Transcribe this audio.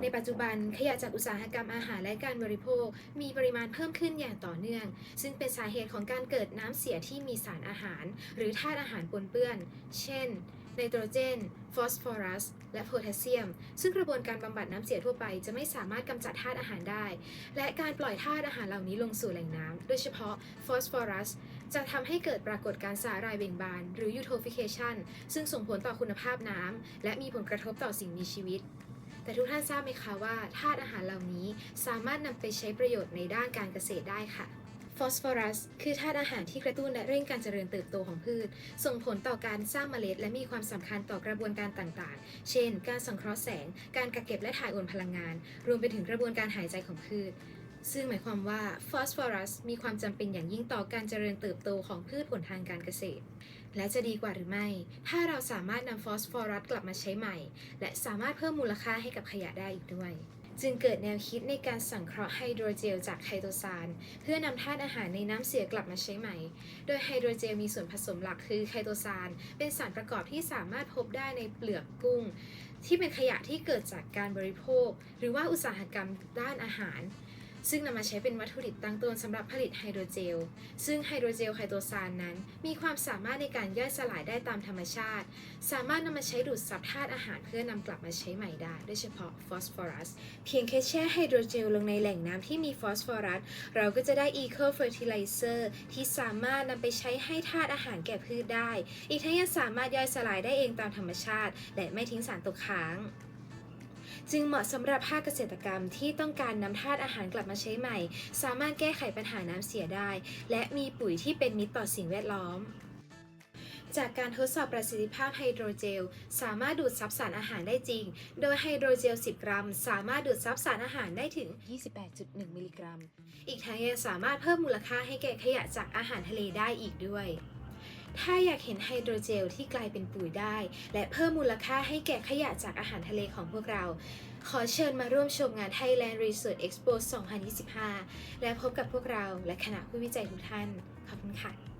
ในปัจจุบันขยะจากอุตสาหกรรมอาหารและการบริโภค มีปริมาณเพิ่มขึ้นอย่างต่อเนื่อง ซึ่งเป็นสาเหตุของการเกิดน้ำเสียที่มีสารอาหาร หรือธาตุอาหารปนเปื้อน เช่นไนโตรเจน ฟอสฟอรัส และโพแทสเซียม ซึ่งกระบวนการบำบัดน้ำเสียทั่วไปจะไม่สามารถกำจัดธาตุอาหารได้ และการปล่อยธาตุอาหารเหล่านี้ลงสู่แหล่งน้ำ โดยเฉพาะฟอสฟอรัส จะทำให้เกิดปรากฏการณ์สาหร่ายเบ่งบาน หรือยูโทฟิเคชันซึ่งส่งผลต่อคุณภาพน้ำและมีผลกระทบต่อสิ่งมีชีวิตแต่ทุกท่านทราบไหมคะว่าธาตุอาหารเหล่านี้สามารถนำไปใช้ประโยชน์ในด้านการเกษตรได้ค่ะ ฟอสฟอรัส คือธาตุอาหารที่กระตุ้นและเร่งการเจริญเติบโตของพืช ส่งผลต่อการสร้างเมล็ด และมีความสำคัญต่อกระบวนการต่างๆ เช่น การสังเคราะห์แสง การกักเก็บและถ่ายโอนพลังงาน รวมไปถึงกระบวนการหายใจของพืช ซึ่งหมายความว่าฟอสฟอรัสมีความจำเป็นอย่างยิ่งต่อการเจริญเติบโตของพืชผลทางการเกษตร และจะดีกว่าหรือไม่ ถ้าเราสามารถนำฟอสฟอรัสกลับมาใช้ใหม่ และสามารถเพิ่มมูลค่าให้กับขยะได้อีกด้วย จึงเกิดแนวคิดในการสังเคราะห์ไฮโดรเจลจากไคโตซานเพื่อนำธาตุอาหารในน้ำเสียกลับมาใช้ใหม่ โดยไฮโดรเจลมีส่วนผสมหลักคือไคโตซานเป็นสารประกอบที่สามารถพบได้ในเปลือกกุ้ง ที่เป็นขยะที่เกิดจากการบริโภค หรือว่าอุตสาหกรรมด้านอาหาร ซึ่งนำมาใช้เป็นวัตถุดิบตั้งต้นสำหรับผลิตไฮโดรเจล ซึ่งไฮโดรเจลไคโตซานนั้น มีความสามารถในการย่อยสลายได้ตามธรรมชาติ สามารถนำมาใช้ดูดซับธาตุอาหารเพื่อนำกลับมาใช้ใหม่ได้ โดยเฉพาะฟอสฟอรัส เพียงแค่แช่ไฮโดรเจลลงในแหล่งน้ำที่มีฟอสฟอรัส เราก็จะได้ Eco Fertilizer ที่สามารถนำไปใช้ให้ธาตุอาหารแก่พืชได้ อีกทั้งยังสามารถย่อยสลายได้เองตามธรรมชาติ และไม่ทิ้งสารตกค้าง จึงเหมาะสำหรับภาคเกษตรกรรมที่ต้องการนำธาตุอาหารกลับมาใช้ใหม่ สามารถแก้ไขปัญหาน้ำเสียได้ และมีปุ๋ยที่เป็นมิตรต่อสิ่งแวดล้อมจากการทดสอบประสิทธิภาพไฮโดรเจล สามารถดูดซับสารอาหารได้จริง โดยไฮโดรเจล 10 กรัม สามารถดูดซับสารอาหารได้ถึง 28.1 มิลลิกรัม อีกทั้งยังสามารถเพิ่มมูลค่าให้แก่ขยะจากอาหารทะเลได้อีกด้วย ถ้าอยากเห็นไฮโดรเจลที่กลายเป็นปุ๋ยได้ และเพิ่มมูลค่าให้แก่ขยะจากอาหารทะเลของพวกเรา ขอเชิญมาร่วมชมงาน Thailand Research Expo 2025 และพบกับพวกเราและคณะผู้วิจัยทุกท่าน ขอบคุณค่ะ